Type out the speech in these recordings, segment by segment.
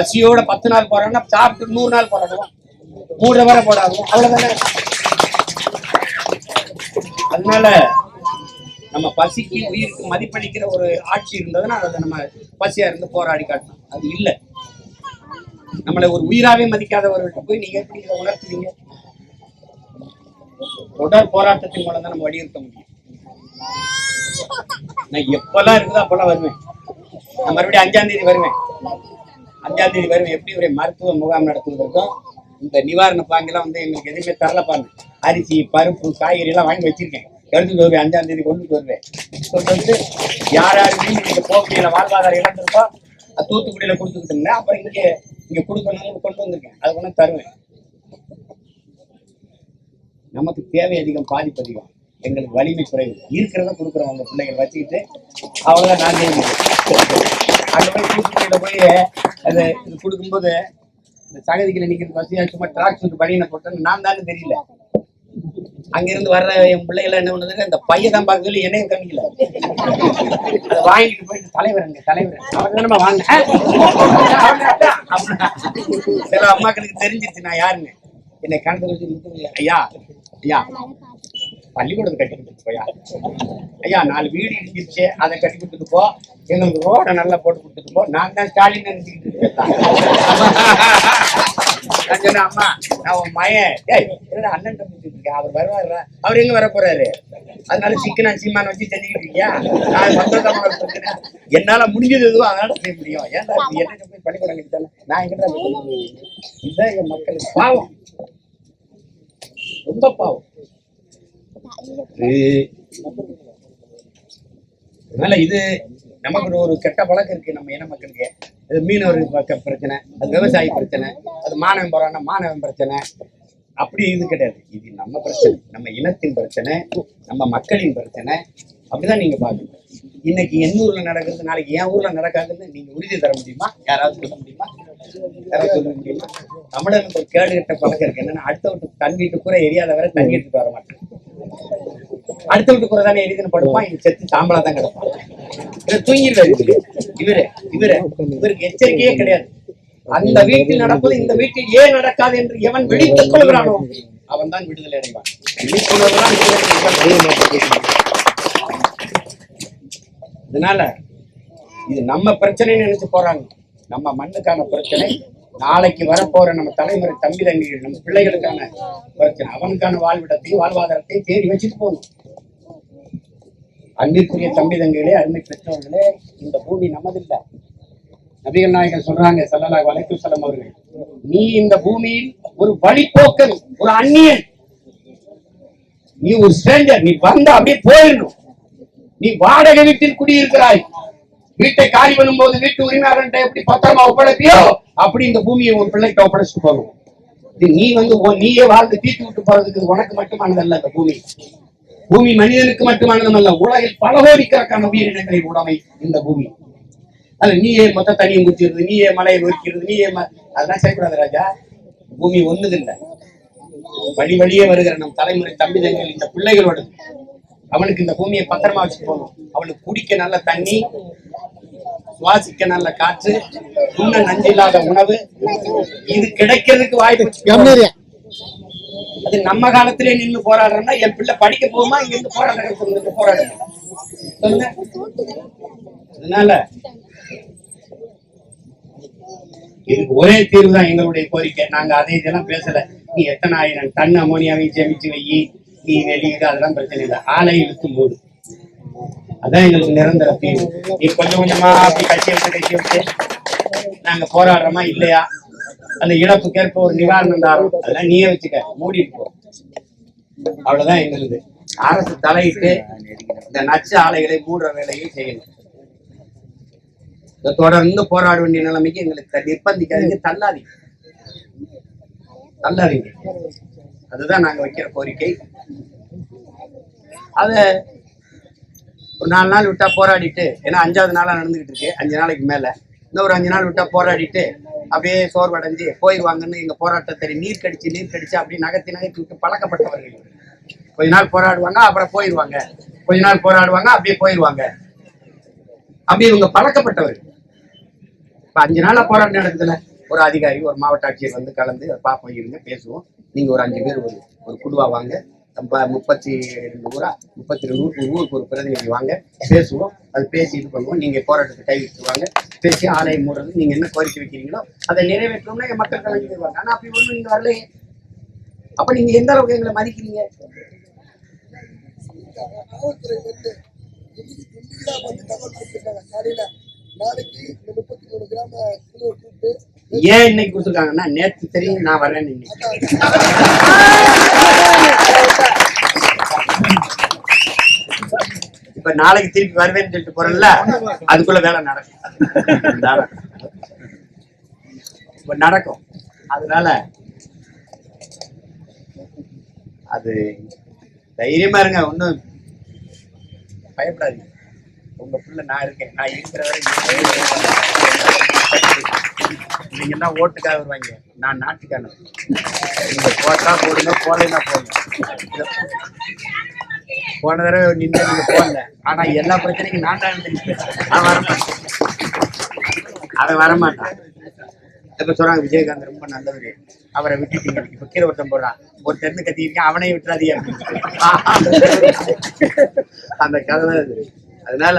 பசியோட பத்து நாள் போறாங்கன்னா சாப்பிட்டு நூறு நாள் போராடுவோம் மூணு வரை போடாதும் அவ்வளவுதானே? அதனால நம்ம பசிக்கு உயிருக்கு மதிப்பளிக்கிற ஒரு ஆட்சி இருந்ததுன்னா அதை நம்ம பசியா இருந்து போராடி காட்டணும். அது இல்லை. நம்மளை ஒரு உயிராவே மதிக்காதவர்கள்ட்ட போய் நீங்க எப்படி இதை உணர்த்துவீங்க? தொடர் போராட்டத்தின் மூலம் தான் நம்ம வலியுறுத்த முடியும். நான் எப்பெல்லாம் இருக்குதோ அப்பெல்லாம் வருவேன். நான் மறுபடியும் அஞ்சாம் தேதி வருவேன். அஞ்சாம் தேதி வரும் எப்படி ஒரு மருத்துவ முகாம் நடத்துவதற்கும் இந்த நிவாரண பாங்கெல்லாம் வந்து எங்களுக்கு எதுவுமே தரல பாருங்க. அரிசி பருப்பு காய்கறி எல்லாம் வாங்கி வச்சிருக்கேன். எடுத்துட்டு வருவேன் அஞ்சாம் தேதி கொண்டுட்டு வருவேன். கொண்டு வந்து யார் யாருமே நீங்க போக்குவரத்துல வாழ்வாதாரம் இழந்திருக்கோ தூத்துக்குடியில் தூத்துக்குடியில கொடுத்துக்கிட்டு இருந்தேன் அப்புறம் இங்கே இங்கே கொடுக்கணும்னு கொண்டு வந்திருக்கேன். அது கொண்டு வந்து தருவேன். நமக்கு தேவை அதிகம் பாதிப்பு அதிகம். எங்களுக்கு வலிமை குறைவு. இருக்கிறத கொடுக்குறோம் அவங்க பிள்ளைகள் வச்சுக்கிட்டு அவ்வளவுதான் நான் செய்ய போய் தூத்துக்குடியில போய் அது இது கொடுக்கும்போது இந்த சகதிகளை நிக்கிறது வசதியாக சும்மா டிராக்ஸ் சூட் பனியனை போட்டேன்னு நான் தானே தெரியல. அங்கிருந்து வர்ற என் பிள்ளைகள் என்ன பண்ணுதுங்க இந்த பையன் தான் பார்க்கல என்னையும் கம்மிக்கல அதை வாங்கிட்டு போயிட்டு தலைவர் அங்க தலைவர். அவர் தானே வாங்க? சில அம்மாக்களுக்கு தெரிஞ்சிருச்சு நான் யாருன்னு. என்னை கணக்கு வச்சு ஐயா ஐயா பள்ளிக்கூடத்தை கட்டி கொடுத்துட்டு போயா ஐயா நாலு வீடு இடிஞ்சிருச்சு. அதை கட்டி கொடுத்துட்டு போ. எங்களுக்கு ரோட நல்லா போட்டு கொடுத்துட்டு போ. நான் தான் ஸ்டாலின் நினைச்சுக்கிட்டு இருக்கேன். நான் சொன்னேன் அம்மா நான் உன் மயன் ஏய் என்னடா அண்ணன் தம்பிட்டு இருக்கேன் அவர் வருவாருடா அவர் எங்க வர போறாரு? அதனால சிக்கனா சீமான வச்சு செஞ்சுக்கிட்டு இருக்கியா? நான் வந்ததான் இருக்கிறேன் என்னால முடிஞ்சது எதுவும் அதனால செய்ய முடியும். ஏன்டா என்ன போய் பள்ளிக்கூடம் கட்டிட்டாங்க? நான் எங்கிட்ட? இதுதான் என் மக்களுக்கு பாவம். ரொம்ப பாவம். அதனால இது நமக்கு ஒரு- கெட்ட பழக்கம் இருக்கு. நம்ம இன மக்களுக்கு. அது மீனவர் பக்க பிரச்சனை அது விவசாயி பிரச்சனை அது மாணவன் போறான்னா மாணவன் பிரச்சனை. அப்படி இது கிடையாது. இது நம்ம பிரச்சனை நம்ம இனத்தின் பிரச்சனை நம்ம மக்களின் பிரச்சனை. அப்படிதான் நீங்க பாக்கணும் இன்னைக்கு என் ஊர்ல நடக்கிறது நாளைக்கு என் ஊர்ல நடக்காதுன்னு நீங்க உறுதி தர முடியுமா? யாராவது சொல்ல முடியுமா? யாராவது சொல்ல முடியுமா? தமிழனுக்கு ஒரு கேடு கட்ட பழக்கம் இருக்கு. என்னன்னா அடுத்த வீட்டு தன் வீட்டுக்குற கூட எரியாத வரை தண்ணி எடுத்துட்டு வர மாட்டேன் அடுத்த வீட்டு கூட தானே எரிதுன்னு படுப்பான் இது செத்து சாம்பலா தான் கிடப்பான். இவர் தூங்கிடுவாரு இவரு. இவரு இவருக்கு எச்சரிக்கையே கிடையாது. அந்த வீட்டில் நடப்பது இந்த வீட்டில் ஏன் நடக்காது என்று எவன் விழித்துக் கொள்கிறானோ அவன் தான் விடுதலை அடைவான். அதனால இது நம்ம பிரச்சனைன்னு நினைச்சு போறாங்க. நம்ம மண்ணுக்கான பிரச்சனை நாளைக்கு வரப்போற நம்ம தலைமுறை தம்பி தங்கிகள் நம்ம பிள்ளைகளுக்கான பிரச்சனை அவனுக்கான வாழ்விடத்தையும் வாழ்வாதாரத்தையும் தேடி வச்சுட்டு போகணும். அன்பிற்குரிய தம்பி தங்கைகளே அருமை பெற்றவர்களே இந்த பூமி நமதில்லை. நபிகள் நாயகர் சொல்றாங்க சல்லலா வலைக்கு செல்லம் அவர்கள் நீ இந்த பூமியில் ஒரு வழிபோக்கன் ஒரு அந்நியன். நீ ஒரு ஸ்ட்ரேஞ்சர் நீ வந்த அப்படியே போயிடணும். நீ வாடகை வீட்டில் குடியிருக்கிறாய். வீட்டை காலி பண்ணும்போது வீட்டு உரிமையாளர்கிட்ட எப்படி பத்திரமா ஒப்படைப்பியோ அப்படி இந்த பூமியை உன் பிள்ளைகிட்ட ஒப்படைச்சிட்டு போகணும். நீ வந்து நீயே வாழ்ந்து தீர்த்து விட்டு போறதுக்கு உனக்கு மட்டுமானதல்ல இந்த பூமி. பூமி மனிதனுக்கு மட்டுமானதல்ல உலகில் பல கோடிக்கணக்கான உயிரினங்களின் உடமை இந்த பூமி. அது நீயே மொத்த தண்ணியை குச்சிருது நீயே மலையை நொறுக்கிறது நீயே ம- அதெல்லாம் செய்யக்கூடாது ராஜா. பூமி ஒண்ணுதில்லை. வழி வழியே வருகிற நம் தலைமுறை தம்பிதங்கள் இந்த பிள்ளைகளோட அவனுக்கு இந்த பூமியை பத்திரமா வச்சுட்டு போகணும். அவனுக்கு குடிக்க நல்ல தண்ணி சுவாசிக்க நல்ல காற்று உண்ண நஞ்சில்லாத உணவு இது கிடைக்கிறதுக்கு வாய்ப்பு அது நம்ம காலத்திலே நின்னு போராடுறோம்னா என் பிள்ளை படிக்க போகுமா இங்க இருந்து போராடுற சொல்லுங்க போராடுங்க சொல்லுங்க. அதனால இதுக்கு ஒரே தீர்வு தான் எங்களுடைய கோரிக்கை. நாங்க அதை இதெல்லாம் பேசல. நீ எத்தனை ஆயிரம் டன் அமோனியாவையும் சேமிச்சு வை. நீ வெளியிடு அதெல்லாம் பிரச்சனை இல்லை. ஆலை இழுத்து மூடு அதான் எங்களுக்கு நிரந்தர தீர்வு நீ கொஞ்சம் கொஞ்சமா அப்படி கட்டி விட்டு கட்டி விட்டு நாங்க போராடுறோமா இல்லையா? அந்த இழப்புக்கேற்ப ஒரு நிவாரணம் தாரும் அதெல்லாம் நீயே வச்சுக்க மூடிட்டு போ. அவ்வளவுதான் எங்களுக்கு அரசு தலையிட்டு இந்த நச்சு ஆலைகளை மூடுற வேலையும் செய்யணும். தொடர்ந்து போராட வேண்டிய நிலைமைக்கு எங்களுக்கு நிர்பந்திக்காதீங்க தள்ளாதீங்க. தள்ளாதீங்க. அதுதான் நாங்க வைக்கிற கோரிக்கை. அத ஒரு நாலு நாள் விட்டா போராடிட்டு ஏன்னா அஞ்சாவது நாளா நடந்துகிட்டு இருக்கு அஞ்சு நாளைக்கு மேல. இன்னும் ஒரு அஞ்சு நாள் விட்டா போராடிட்டு அப்படியே சோர்வடைஞ்சு போயிடுவாங்கன்னு எங்க போராட்டத்தை நீர் கடிச்சு நீர் கடிச்சு அப்படியே நகர்த்தி நகர்த்தி விட்டு பழக்கப்பட்டவர்கள். கொஞ்ச நாள் போராடுவாங்க அப்புறம் போயிடுவாங்க கொஞ்ச நாள் போராடுவாங்க அப்படியே போயிடுவாங்க அப்படி இவங்க பழக்கப்பட்டவர்கள் இப்ப அஞ்சு நாளா போராட்டம் நடக்குதுல ஒரு அதிகாரி ஒரு மாவட்ட ஆட்சியர் வந்து கலந்து பாப்போம் பார்ப்போம் இருங்க பேசுவோம். நீங்க ஒரு அஞ்சு பேர் ஒரு ஒரு குழுவா வாங்க. முப்பத்தி ரெண்டு ஊரா? முப்பத்தி ரெண்டு ஊருக்கு ஒரு ஊருக்கு ஒரு பிரதிநிதி வாங்க. பேசுவோம். அது பேசி இது பண்ணுவோம். நீங்க போராட்டத்தை கைவிட்டு வாங்க. பேசி ஆலயம் மூடுறது. நீங்க என்ன கோரிக்கை வைக்கிறீங்களோ அதை நிறைவேற்றோம்னா என் மக்கள் கலந்து போயிருவாங்க ஆனா அப்படி ஒண்ணும் நீங்க வரலையே. அப்ப நீங்க எந்த அளவுக்கு எங்களை மதிக்கிறீங்க? ஏன் இன்னைக்கு கொடுத்துருக்காங்கன்னா நேத்து தெரியும் நான் வரேன்னு இன்னைக்கு அதான் இப்ப நாளைக்கு திருப்பி வருவேன்னு சொல்லிட்டு போறேன்ல அதுக்குள்ள வேலை நடக்கும். நடக்கும். இப்ப நடக்கும். அதனால அது தைரியமா இருங்க ஒன்றும் பயப்படாதீங்க. உங்க புள்ள நான் இருக்கேன். நான் இருக்கிற வரை நீங்க என்ன ஓட்டுக்காக வருவாங்க. நான் நாட்டுக்கான நீங்க போட்டா போடுங்க போலைன்னா போடுங்க. போன தடவை நின்று நீங்க ஆனா எல்லா பிரச்சனைக்கும் நான் தான் இருந்தேன் அவன் வரமாட்டான். அவன் வரமாட்டான். இப்ப சொல்றாங்க விஜயகாந்த் ரொம்ப நல்லவர். அவரை விட்டுட்டீங்க. இப்ப கீழே ஒருத்தன் போடுறான். ஒருத்தர்னு கத்திருக்கேன் அவனையும் விட்டுறாதீங்க அந்த கதை தான் அதனால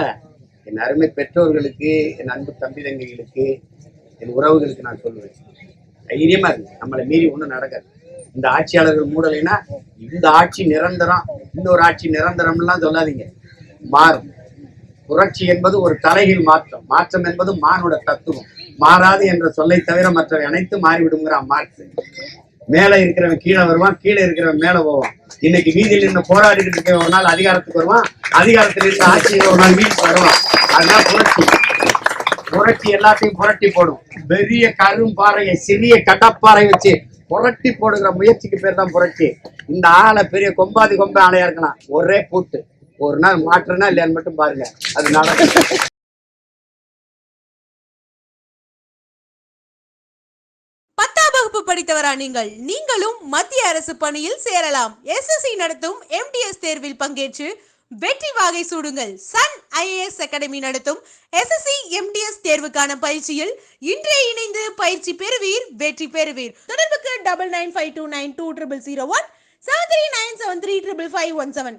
என் அருமை பெற்றோர்களுக்கு என் அன்பு தம்பி தங்கைகளுக்கு என் உறவுகளுக்கு நான் சொல்லுவேன். தைரியமா இருக்கு நம்மளை மீறி ஒண்ணும் நடக்காது. இந்த ஆட்சியாளர்கள் மூடலைன்னா இந்த ஆட்சி நிரந்தரம் இன்னொரு ஆட்சி நிரந்தரம்லாம் சொல்லாதீங்க. மாறும் புரட்சி என்பது ஒரு தலைகீழ் மாற்றம். மாற்றம் என்பது மானோட தத்துவம். மாறாது என்ற சொல்லை தவிர மற்றவை அனைத்தும் மாறிவிடுங்கிறான் மார்க்ஸ் மேல இருக்கிறவன் கீழே வருவான் கீழே இருக்கிறவன் மேல போவான். இன்னைக்கு வீதியில் இருந்து போராடிக்கிட்டு இருக்க ஒரு நாள் அதிகாரத்துக்கு வருவான் அதிகாரத்தில் இருந்து ஆட்சியில் ஒரு நாள் வீட்டுக்கு வருவான். அதுதான் புரட்சி. புரட்சி எல்லாத்தையும் புரட்டி போடும். பெரிய கரும்பாறையை சிறிய கடப்பாறை வச்சு புரட்டி போடுகிற முயற்சிக்கு பேர் தான் புரட்சி. இந்த ஆளை பெரிய கொம்பாதி கொம்ப ஆளையா இருக்கலாம். ஒரே பூட்டு. ஒரு நாள் மாற்றுனா இல்லையான்னு மட்டும் பாருங்க. அது நடக்கும். பத்தாம் வகுப்பு படித்தவரா நீங்கள்? நீங்களும் மத்திய அரசு பணியில் சேரலாம். எஸ்எஸ்சி நடத்தும் எம்டிஎஸ் தேர்வில் பங்கேற்று வெற்றி வாகை சூடுங்கள். சன் ஐஏஎஸ் அகாடமி நடத்தும் எஸ்எஸ்சி எம்டிஎஸ் தேர்வுக்கான பயிற்சியில் இன்றே இணைந்து பயிற்சி பெறுவீர் வெற்றி பெறுவீர். தொடர்பு double nine five two nine two triple zero one seven three nine seven three triple five one seven